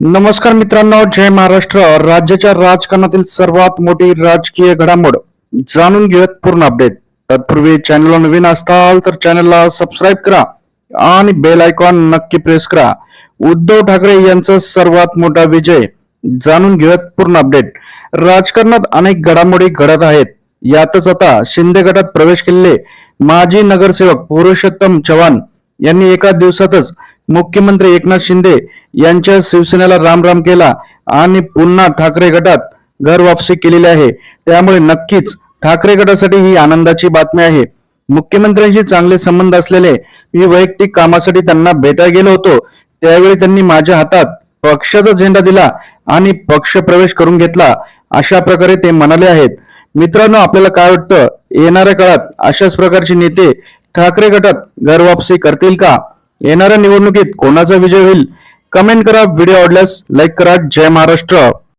नमस्कार मित्रांनो जय महाराष्ट्र. राज्याच्या राजकारणातील सर्वात मोठी राजकीय घडामोड जाणून घेऊयात पूर्ण अपडेट तत्पूर्वी चॅनलला नवीन असताल तर चॅनलला सबस्क्राईब करा आणि बेल आयकॉन नक्की प्रेस करा. उद्धव ठाकरे यांचा सर्वात मोठा विजय जाणून घेऊयात पूर्ण अपडेट राजकारणात अनेक घडामोडी घडत आहेत. यातच आता शिंदे गटात प्रवेश केलेले माजी नगरसेवक पुरुषोत्तम चव्हाण यांनी एका दिवसातच मुख्यमंत्री एकनाथ शिंदे यांच्या शिवसेनेला राम राम केला आणि पुन्हा ठाकरे गटात घर वापसी केलेली आहे. त्यामुळे नक्कीच ठाकरे गटासाठी ही आनंदाची बातमी आहे. मुख्यमंत्र्यांशी चांगले संबंध असलेले मी वैयक्तिक कामासाठी त्यांना भेटायला गेलो होतो. त्यावेळी त्यांनी माझ्या हातात पक्षाचा झेंडा दिला आणि पक्ष प्रवेश करून घेतला. अशा प्रकारे ते म्हणाले आहेत. मित्रांनो आपल्याला काय वाटतं? येणाऱ्या काळात अशाच प्रकारचे नेते ठाकरे गटात घर वापसी करतील का? येणाऱ्या निवडणुकीत कोणाचा विजय होईल? कमेंट करा. व्हिडिओ आवडल्यास लाईक करा. जय महाराष्ट्र.